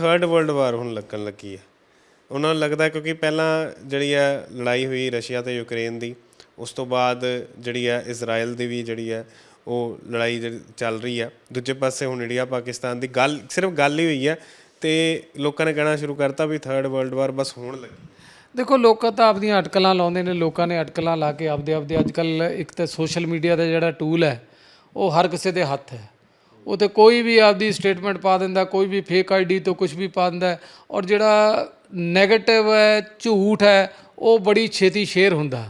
Third world war ਹੁਣ ਲੱਗਣ ਲੱਗੀ ਹੈ ਉਹਨਾਂ ਨੂੰ ਲੱਗਦਾ ਕਿਉਂਕਿ ਪਹਿਲਾਂ ਜਿਹੜੀ ਹੈ ਲੜਾਈ ਹੋਈ ਰਸ਼ੀਆ ਤੇ ਯੂਕਰੇਨ ਦੀ, ਉਸ ਤੋਂ ਬਾਅਦ ਜਿਹੜੀ ਹੈ ਇਜ਼ਰਾਈਲ ਦੀ ਵੀ ਜਿਹੜੀ ਹੈ ਉਹ ਲੜਾਈ ਜਿਹੜੀ ਚੱਲ ਰਹੀ ਹੈ ਦੂਜੇ ਪਾਸੇ ਹੁਣ ਇੰਡੀਆ ਪਾਕਿਸਤਾਨ ਦੀ ਗੱਲ ਸਿਰਫ ਗੱਲ ਹੀ ਹੋਈ ਹੈ ਤੇ ਲੋਕਾਂ ਨੇ ਕਹਿਣਾ ਸ਼ੁਰੂ ਕਰਤਾ ਵੀ ਥਰਡ ਵਰਲਡ ਵਾਰ ਬਸ ਹੋਣ ਲੱਗੀ। ਦੇਖੋ, ਲੋਕਾਂ ਤਾਂ ਆਪਦੀਆਂ ਅਟਕਲਾਂ ਲਾਉਂਦੇ ਨੇ, ਲੋਕਾਂ ਨੇ ਅਟਕਲਾਂ ਲਾ ਕੇ ਆਪਦੇ ਆਪਦੇ ਅੱਜ ਕੱਲ ਇੱਕ ਤਾਂ ਸੋਸ਼ਲ ਮੀਡੀਆ ਦਾ ਜਿਹੜਾ ਟੂਲ ਹੈ, ਉਹ ਹਰ ਕਿਸੇ ਦੇ ਹੱਥ ਹੈ। ਉਹ ਤੇ ਕੋਈ ਵੀ ਆਪਦੀ ਸਟੇਟਮੈਂਟ ਪਾ ਦਿੰਦਾ, ਕੋਈ ਵੀ ਫੇਕ ਆਈਡੀ ਤੋਂ ਕੁਝ ਵੀ ਪਾ ਦਿੰਦਾ ਔਰ ਜਿਹੜਾ 네ਗੇਟਿਵ ਹੈ, ਝੂਠ ਹੈ, ਉਹ ਬੜੀ ਛੇਤੀ ਸ਼ੇਅਰ ਹੁੰਦਾ।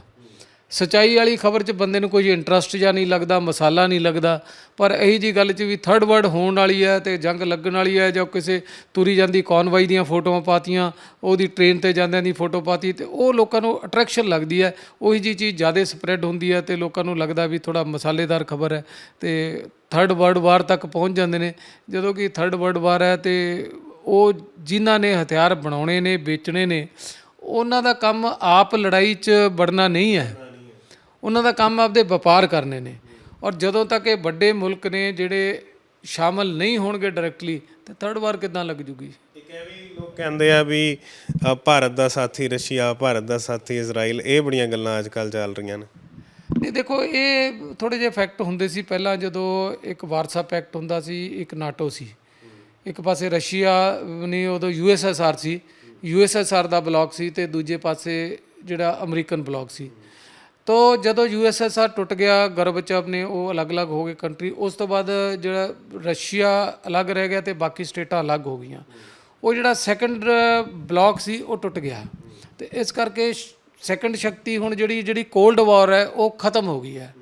ਸਚਾਈ ਵਾਲੀ ਖਬਰ 'ਚ ਬੰਦੇ ਨੂੰ ਕੋਈ ਇੰਟਰਸਟ ਜਾਂ ਨਹੀਂ ਲੱਗਦਾ, ਮਸਾਲਾ ਨਹੀਂ ਲੱਗਦਾ। ਪਰ ਇਹੀ ਜੀ ਗੱਲ 'ਚ ਵੀ ਥਰਡ ਵਰਡ ਹੋਣ ਵਾਲੀ ਹੈ ਤੇ ਜੰਗ ਲੱਗਣ ਵਾਲੀ ਹੈ ਜਾਂ ਕਿਸੇ ਤੁਰੀ ਜਾਂਦੀ ਕੌਨਵਾਈ ਦੀਆਂ ਫੋਟੋਆਂ ਪਾਤੀਆਂ, ਉਹਦੀ ਟ੍ਰੇਨ ਤੇ ਜਾਂਦਿਆਂ ਦੀ ਫੋਟੋ ਪਾਤੀ ਤੇ ਉਹ ਲੋਕਾਂ ਨੂੰ ਅਟਰੈਕਸ਼ਨ ਲੱਗਦੀ ਹੈ। ਉਹੀ ਜੀ ਚੀਜ਼ ਜ਼ਿਆਦਾ ਸਪਰੈਡ ਹੁੰਦੀ ਹੈ ਤੇ ਲੋਕਾਂ ਨੂੰ ਲੱਗਦਾ ਵੀ ਥੋੜਾ ਮਸਾਲੇਦਾਰ ਖਬਰ ਹੈ ਤੇ ਥਰਡ ਵਰਲਡ ਵਾਰ ਤੱਕ ਪਹੁੰਚ ਜਾਂਦੇ ਨੇ। ਜਦੋਂ ਕਿ ਥਰਡ ਵਰਲਡ ਵਾਰ ਹੈ ਤੇ ਉਹ ਜਿਨ੍ਹਾਂ ਨੇ ਹਥਿਆਰ ਬਣਾਉਣੇ ਨੇ, ਵੇਚਣੇ ਨੇ, ਉਹਨਾਂ ਦਾ ਕੰਮ ਆਪ ਲੜਾਈ 'ਚ ਵੜਨਾ ਨਹੀਂ ਹੈ। ਉਹਨਾਂ ਦਾ ਕੰਮ ਆਪਦੇ ਵਪਾਰ ਕਰਨੇ ਨੇ। ਔਰ ਜਦੋਂ ਤੱਕ ਇਹ ਵੱਡੇ ਮੁਲਕ ਨੇ ਜਿਹੜੇ ਸ਼ਾਮਲ ਨਹੀਂ ਹੋਣਗੇ ਡਾਇਰੈਕਟਲੀ ਤੇ ਥਰਡ ਵਾਰ ਕਿਦਾਂ ਲੱਗ ਜੂਗੀ? ਇੱਕ ਲੋਕ ਕਹਿੰਦੇ ਆ ਵੀ ਭਾਰਤ ਦਾ ਸਾਥੀ ਰਸ਼ੀਆ ਭਾਰਤ ਦਾ ਸਾਥੀ ਇਜ਼ਰਾਈਲ ਇਹ ਬੜੀਆਂ ਗੱਲਾਂ ਅੱਜ ਕੱਲ ਚੱਲ ਰਹੀਆਂ ਨੇ। ਨਹੀਂ ਦੇਖੋ ਇਹ ਥੋੜੇ ਜਿਹੇ ਫੈਕਟ ਹੁੰਦੇ ਸੀ। ਪਹਿਲਾਂ ਜਦੋਂ ਇੱਕ ਵਾਰਸਾ ਪੈਕਟ ਹੁੰਦਾ ਸੀ ਇੱਕ ਨਾਟੋ ਸੀ। ਇੱਕ ਪਾਸੇ ਰਸ਼ੀਆ ਨਹੀਂ ਉਦੋਂ ਯੂਐਸਐਸਆਰ ਸੀ। ਯੂਐਸਐਸਆਰ ਦਾ ਬਲਾਕ ਸੀ ਤੇ ਦੂਜੇ ਪਾਸੇ ਜਿਹੜਾ ਅਮਰੀਕਨ ਬਲਾਕ ਸੀ। ਤੋ ਜਦੋਂ ਯੂਐਸਐਸਆਰ ਟੁੱਟ ਗਿਆ ਗਰਬਚਵ ਨੇ ਉਹ ਅਲੱਗ-ਅਲੱਗ ਹੋ ਗਏ ਕੰਟਰੀ, ਉਸ ਤੋਂ ਬਾਅਦ ਜਿਹੜਾ ਰਸ਼ੀਆ ਅਲੱਗ ਰਹਿ ਗਿਆ ਤੇ ਬਾਕੀ ਸਟੇਟਾਂ ਅਲੱਗ ਹੋ ਗਈਆਂ। ਉਹ ਜਿਹੜਾ ਸੈਕੰਡ ਬਲਾਕ ਸੀ, ਉਹ ਟੁੱਟ ਗਿਆ। ਤੇ ਇਸ ਕਰਕੇ ਸੈਕੰਡ ਸ਼ਕਤੀ ਹੁਣ ਜਿਹੜੀ ਜਿਹੜੀ ਕੋਲਡ ਵਾਰ ਹੈ, ਉਹ ਖਤਮ ਹੋ ਗਈ ਹੈ।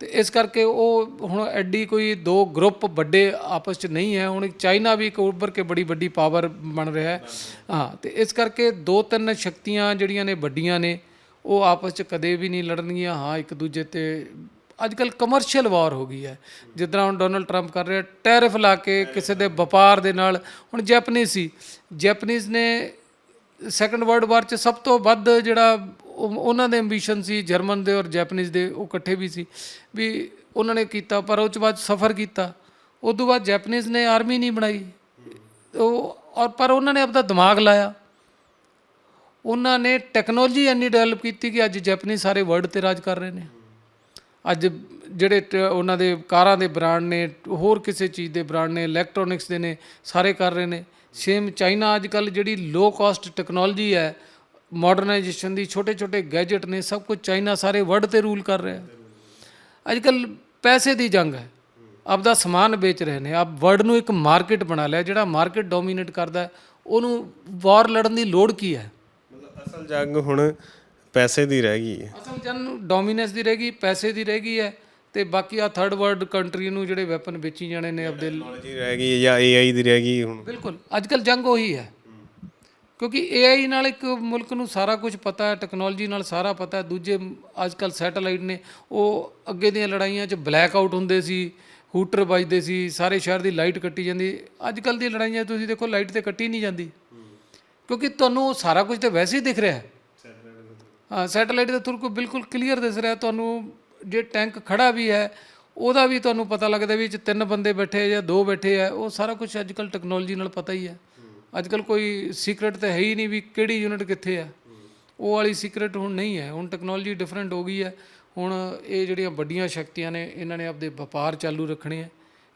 ਤੇ ਇਸ ਕਰਕੇ ਉਹ ਹੁਣ ਐਡੀ ਕੋਈ ਦੋ ਗਰੁੱਪ ਵੱਡੇ ਆਪਸ ਚ ਨਹੀਂ ਹੈ। ਹੁਣ ਚਾਈਨਾ ਵੀ ਇੱਕ ਉੱਭਰ ਕੇ ਬੜੀ ਵੱਡੀ ਪਾਵਰ ਬਣ ਰਿਹਾ ਹੈ। ਹਾਂ, ਤੇ ਇਸ ਕਰਕੇ ਦੋ ਤਿੰਨ ਸ਼ਕਤੀਆਂ ਜਿਹੜੀਆਂ ਨੇ ਵੱਡੀਆਂ ਨੇ ਉਹ ਆਪਸ ਚ ਕਦੇ ਵੀ ਨਹੀਂ ਲੜਨਗੀਆਂ। ਹਾਂ, ਇੱਕ ਦੂਜੇ ਤੇ ਅੱਜ ਕੱਲ ਕਮਰਸ਼ੀਅਲ ਵਾਰ ਹੋ ਗਈ ਹੈ। ਜਿੱਦਾਂ ਹੁਣ ਡੋਨਲਡ ਟਰੰਪ ਕਰ ਰਿਹਾ ਟੈਰਿਫ ਲਾ ਕੇ ਕਿਸੇ ਦੇ ਵਪਾਰ ਦੇ ਨਾਲ। ਹੁਣ ਜੈਪਨੀਜ਼ ਸੀ। ਜੈਪਨੀਜ਼ ਨੇ ਸੈਕੰਡ ਵਰਲਡ ਵਾਰ ਚ ਸਭ ਤੋਂ ਵੱਧ ਜਿਹੜਾ ਉਹ- ਉਹਨਾਂ ਦੇ ਐਂਬੀਸ਼ਨ ਸੀ ਜਰਮਨ ਦੇ ਔਰ ਜੈਪਨੀਜ਼ ਦੇ, ਉਹ ਇਕੱਠੇ ਵੀ ਸੀ। ਵੀ ਉਹਨਾਂ ਨੇ ਕੀਤਾ, ਪਰ ਉਹ ਚ ਬਾਅਦ ਸਫਰ ਕੀਤਾ। ਉਸ ਤੋਂ ਬਾਅਦ ਜੈਪਨੀਜ਼ ਨੇ ਆਰਮੀ ਨਹੀਂ ਬਣਾਈ। ਉਹ, ਔਰ ਪਰ ਉਹਨਾਂ ਨੇ ਆਪਦਾ ਦਿਮਾਗ ਲਾਇਆ। ਉਹਨਾਂ ਨੇ ਟੈਕਨੋਲੋਜੀ ਇੰਨੀ ਡਿਵੈਲਪ ਕੀਤੀ ਕਿ ਅੱਜ ਜੈਪਨੀਜ਼ ਸਾਰੇ ਵਰਲਡ ਤੇ ਰਾਜ ਕਰ ਰਹੇ ਨੇ। ਅੱਜ ਜਿਹੜੇ ਟ- ਉਹਨਾਂ ਦੇ ਕਾਰਾਂ ਦੇ ਬ੍ਰਾਂਡ ਨੇ, ਹੋਰ ਕਿਸੇ ਚੀਜ਼ ਦੇ ਬ੍ਰਾਂਡ ਨੇ ਇਲੈਕਟ੍ਰੋਨਿਕਸ ਦੇ ਨੇ, ਸਾਰੇ ਕਰ ਰਹੇ ਨੇ। ਸੇਮ ਚਾਈਨਾ ਅੱਜ ਕੱਲ ਜਿਹੜੀ ਲੋ ਕਾਸਟ ਟੈਕਨੋਲੋਜੀ ਹੈ ਮਾਡਰਨਾਈਜੇਸ਼ਨ ਦੀ ਛੋਟੇ ਛੋਟੇ ਗੈਜਟ ਨੇ, ਸਭ ਕੁਝ ਚਾਈਨਾ ਸਾਰੇ ਵਰਲਡ ਤੇ ਰੂਲ ਕਰ ਰਿਹਾ। ਅੱਜ ਕੱਲ ਪੈਸੇ ਦੀ ਜੰਗ ਹੈ। ਆਪਦਾ ਸਮਾਨ ਵੇਚ ਰਹੇ ਨੇ। ਆਪ ਵਰਲਡ ਨੂੰ ਇੱਕ ਮਾਰਕੀਟ ਬਣਾ ਲਿਆ, ਜਿਹੜਾ ਮਾਰਕੀਟ ਡੋਮੀਨੇਟ ਕਰਦਾ ਉਹਨੂੰ ਵਾਰ ਲੜਨ ਦੀ ਲੋੜ ਕੀ ਹੈ? ਅਸਲ ਜੰਗ ਹੁਣ ਪੈਸੇ ਦੀ ਰਹਿ ਗਈ ਹੈ। ਅਸਲ ਜਨ ਡੋਮੀਨੈਂਸ ਦੀ ਰਹੇਗੀ ਪੈਸੇ ਦੀ ਰਹੇਗੀ ਹੈ ਤੇ ਬਾਕੀ ਆ ਥਰਡ ਵਰਲਡ ਕੰਟਰੀ ਨੂੰ ਜਿਹੜੇ ਵੈਪਨ ਵੇਚੀ ਜਾਣੇ ਨੇ ਆਪਦੇ ਟੈਕਨੋਲੋਜੀ ਰਹਿ ਗਈ ਜਾਂ AI ਦੀ ਰਹਿ ਗਈ ਹੁਣ। ਬਿਲਕੁਲ ਅੱਜ ਕੱਲ ਜੰਗ ਉਹੀ ਹੈ। ਕਿਉਂਕਿ AI ਨਾਲ ਇੱਕ ਮੁਲਕ ਨੂੰ ਸਾਰਾ ਕੁਝ ਪਤਾ ਹੈ ਟੈਕਨੋਲੋਜੀ ਨਾਲ ਸਾਰਾ ਪਤਾ ਹੈ। ਦੂਜੇ ਅੱਜ ਕੱਲ ਸੈਟੇਲਾਈਟ ਨੇ ਉਹ ਅੱਗੇ ਦੀਆਂ ਲੜਾਈਆਂ 'ਚ ਬਲੈਕ ਆਊਟ ਹੁੰਦੇ ਸੀ ਹੂਟਰ ਵੱਜਦੇ ਸੀ ਸਾਰੇ ਸ਼ਹਿਰ ਦੀ ਲਾਈਟ ਕੱਟੀ ਜਾਂਦੀ। ਅੱਜ ਕੱਲ ਦੀ ਲੜਾਈਆਂ ਤੁਸੀਂ ਦੇਖੋ ਲਾਈਟ ਤੇ ਕੱਟੀ ਨਹੀਂ ਜਾਂਦੀ। ਕਿਉਂਕਿ ਤੁਹਾਨੂੰ ਸਾਰਾ ਕੁਝ ਤਾਂ ਵੈਸੇ ਹੀ ਦਿਖ ਰਿਹਾ ਹੈ। ਹਾਂ, ਸੈਟੇਲਾਈਟ ਦੇ ਥਰੂ ਕੋਈ ਬਿਲਕੁਲ ਕਲੀਅਰ ਦਿਸ ਰਿਹਾ ਤੁਹਾਨੂੰ ਜੇ ਟੈਂਕ ਖੜਾ ਵੀ ਹੈ, ਉਹਦਾ ਵੀ ਤੁਹਾਨੂੰ ਪਤਾ ਲੱਗਦਾ ਵੀ 'ਚ ਤਿੰਨ ਬੰਦੇ ਬੈਠੇ ਜਾਂ ਦੋ ਬੈਠੇ ਆ। ਉਹ ਸਾਰਾ ਕੁਝ ਅੱਜ ਕੱਲ ਟੈਕਨੋਲੋਜੀ ਨਾਲ ਪਤਾ ਹੀ ਹੈ। ਅੱਜ ਕੱਲ ਕੋਈ ਸੀਕ੍ਰੇਟ ਤਾਂ ਹੈ ਹੀ ਨਹੀਂ ਵੀ ਕਿਹੜੀ ਯੂਨਿਟ ਕਿੱਥੇ ਆ। ਉਹ ਵਾਲੀ ਸੀਕ੍ਰੇਟ ਹੁਣ ਨਹੀਂ ਹੈ। ਹੁਣ ਟੈਕਨੋਲੋਜੀ ਡਿਫਰੈਂਟ ਹੋ ਗਈ ਹੈ। ਹੁਣ ਇਹ ਜਿਹੜੀਆਂ ਵੱਡੀਆਂ ਸ਼ਕਤੀਆਂ ਨੇ, ਇਹਨਾਂ ਨੇ ਆਪਦੇ ਵਪਾਰ ਚਾਲੂ ਰੱਖਣੇ ਆ।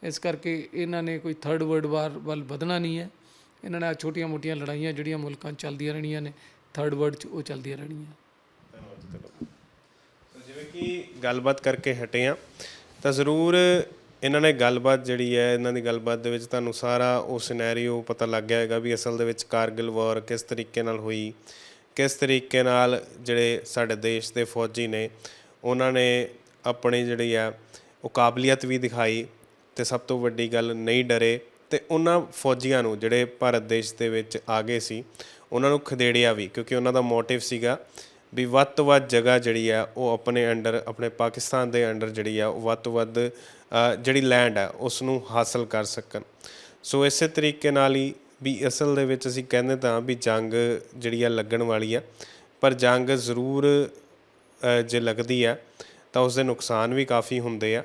ਇਸ ਕਰਕੇ ਇਹਨਾਂ ਨੇ ਕੋਈ ਥਰਡ ਵਰਲਡ ਵਾਰ ਵੱਲ ਵਧਣਾ ਨਹੀਂ ਹੈ। ਇਹਨਾਂ ਨੇ ਛੋਟੀਆਂ-ਮੋਟੀਆਂ ਲੜਾਈਆਂ ਜਿਹੜੀਆਂ ਮੁਲਕਾਂ 'ਚ ਚੱਲਦੀਆਂ ਰਹਿਣੀਆਂ ਨੇ ਥਰਡ ਵਰਲਡ 'ਚ ਉਹ ਚੱਲਦੀਆਂ ਰਹਿਣੀਆਂ। ਜਿਵੇਂ ਕਿ ਗੱਲਬਾਤ ਕਰਕੇ ਹਟੇ ਆ ਤਾਂ ਜ਼ਰੂਰ ਇਹਨਾਂ ਨੇ ਗੱਲਬਾਤ ਜਿਹੜੀ ਹੈ, ਇਹਨਾਂ ਦੀ ਗੱਲਬਾਤ ਦੇ ਵਿੱਚ ਤੁਹਾਨੂੰ ਸਾਰਾ ਉਹ ਸਿਨੈਰੀਓ ਪਤਾ ਲੱਗ ਗਿਆ ਹੈਗਾ ਵੀ ਅਸਲ ਦੇ ਵਿੱਚ ਕਾਰਗਿਲ ਵਾਰ ਕਿਸ ਤਰੀਕੇ ਨਾਲ ਹੋਈ, ਕਿਸ ਤਰੀਕੇ ਨਾਲ ਜਿਹੜੇ ਸਾਡੇ ਦੇਸ਼ ਦੇ ਫੌਜੀ ਨੇ, ਉਹਨਾਂ ਨੇ ਆਪਣੀ ਜਿਹੜੀ ਆ ਉਹ ਕਾਬਲੀਅਤ ਵੀ ਦਿਖਾਈ ਤੇ ਸਭ ਤੋਂ ਵੱਡੀ ਗੱਲ ਨਹੀਂ ਡਰੇ। ਤੇ ਉਹਨਾਂ ਫੌਜੀਆਂ ਨੂੰ ਜਿਹੜੇ ਭਾਰਤ ਦੇਸ਼ ਦੇ ਵਿੱਚ ਆ ਗਏ ਸੀ, ਉਹਨਾਂ ਨੂੰ ਖਦੇੜਿਆ ਵੀ, ਕਿਉਂਕਿ ਉਹਨਾਂ ਦਾ ਮੋਟਿਵ ਸੀਗਾ ਵੀ ਵੱਧ ਤੋਂ ਵੱਧ ਜਗ੍ਹਾ ਜਿਹੜੀ ਆ, ਉਹ ਆਪਣੇ ਅੰਡਰ, ਆਪਣੇ ਪਾਕਿਸਤਾਨ ਦੇ ਅੰਡਰ ਜਿਹੜੀ ਆ, ਉਹ ਵੱਧ ਤੋਂ ਵੱਧ ਜਿਹੜੀ ਲੈਂਡ ਆ ਉਸ ਨੂੰ ਹਾਸਲ ਕਰ ਸਕਣ। ਸੋ ਇਸੇ ਤਰੀਕੇ ਨਾਲ ਹੀ ਵੀ ਅਸਲ ਦੇ ਵਿੱਚ ਅਸੀਂ ਕਹਿੰਦੇ ਤਾਂ ਵੀ ਜੰਗ ਜਿਹੜੀ ਆ ਲੱਗਣ ਵਾਲੀ ਆ, ਪਰ ਜੰਗ ਜ਼ਰੂਰ ਜੇ ਲੱਗਦੀ ਆ, ਤਾਂ ਉਸ ਦੇ ਨੁਕਸਾਨ ਵੀ ਕਾਫੀ ਹੁੰਦੇ ਆ।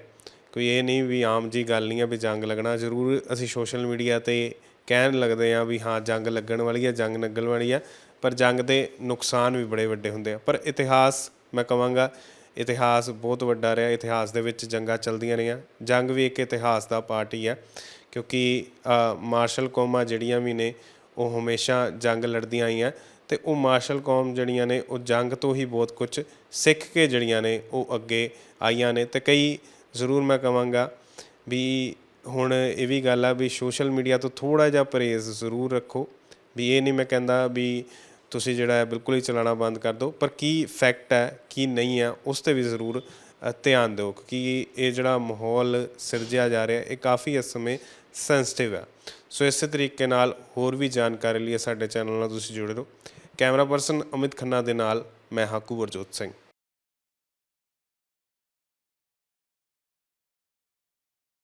ਕੋਈ ਇਹ ਨਹੀਂ ਵੀ ਆਮ ਜੀ ਗੱਲ ਨਹੀਂ ਆ ਵੀ ਜੰਗ ਲੱਗਣਾ, ਜ਼ਰੂਰ ਅਸੀਂ ਸੋਸ਼ਲ ਮੀਡੀਆ ਤੇ ਕਹਿਣ ਲੱਗਦੇ ਆ ਵੀ ਹਾਂ, ਜੰਗ ਲੱਗਣ ਵਾਲੀ ਹੈ ਜੰਗ ਲੱਗਣ ਵਾਲੀ ਆ, ਪਰ ਜੰਗ ਦੇ ਨੁਕਸਾਨ ਵੀ ਬੜੇ ਵੱਡੇ ਹੁੰਦੇ ਆ। ਪਰ ਇਤਿਹਾਸ, ਮੈਂ ਕਹਾਂਗਾ ਇਤਿਹਾਸ ਬਹੁਤ ਵੱਡਾ ਰਿਹਾ, ਇਤਿਹਾਸ ਦੇ ਵਿੱਚ ਜੰਗਾਂ ਚੱਲਦੀਆਂ ਰਹੀਆਂ। ਜੰਗ ਵੀ ਇੱਕ ਇਤਿਹਾਸ ਦਾ ਪਾਰਟ ਹੀ ਹੈ ਕਿਉਂਕਿ ਮਾਰਸ਼ਲ ਕੌਮਾਂ ਜਿਹੜੀਆਂ ਵੀ ਨੇ, ਉਹ ਹਮੇਸ਼ਾ ਜੰਗ ਲੜਦੀਆਂ ਆਈਆਂ ਤੇ ਉਹ ਮਾਰਸ਼ਲ ਕੌਮ ਜਿਹੜੀਆਂ ਨੇ, ਉਹ ਜੰਗ ਤੋਂ ਹੀ ਬਹੁਤ ਕੁਝ ਸਿੱਖ ਕੇ ਜਿਹੜੀਆਂ ਨੇ, ਉਹ ਅੱਗੇ ਆਈਆਂ ਨੇ ਤੇ ਕਈ ਜ਼ਰੂਰ ਮੈਂ ਕਹਾਂਗਾ ਵੀ ਹੁਣ ਇਹ ਵੀ ਗੱਲ ਆ ਵੀ ਸੋਸ਼ਲ ਮੀਡੀਆ ਤੋਂ ਥੋੜਾ ਜਿਹਾ ਪਰਹੇਜ਼ ਜ਼ਰੂਰ ਰੱਖੋ। ਵੀ ਇਹ ਨਹੀਂ ਮੈਂ ਕਹਿੰਦਾ ਵੀ ਤੁਸੀਂ ਜਿਹੜਾ ਹੈ ਬਿਲਕੁਲ ਹੀ ਚਲਾਣਾ ਬੰਦ ਕਰ ਦਿਓ, ਪਰ ਕੀ ਫੈਕਟ ਹੈ, ਕੀ ਨਹੀਂ ਹੈ, ਉਸ ਤੇ ਵੀ ਜ਼ਰੂਰ ਧਿਆਨ ਦਿਓ ਕਿ ਇਹ ਜਿਹੜਾ ਮਾਹੌਲ ਸਿਰਜਿਆ ਜਾ ਰਿਹਾ, ਇਹ ਕਾਫੀ ਇਸ ਸਮੇਂ ਸੈਂਸਿਟਿਵ ਹੈ। ਸੋ ਇਸੇ ਤਰੀਕੇ ਨਾਲ ਹੋਰ ਵੀ ਜਾਣਕਾਰੀ ਲਈ ਸਾਡੇ ਚੈਨਲ ਨਾਲ ਤੁਸੀਂ ਜੁੜੇ ਰਹੋ। ਕੈਮਰਾ ਪਰਸਨ ਅਮਿਤ ਖੰਨਾ ਦੇ ਨਾਲ ਮੈਂ ਹਾਕੂ ਵਰਜੋਤ ਸਿੰਘ।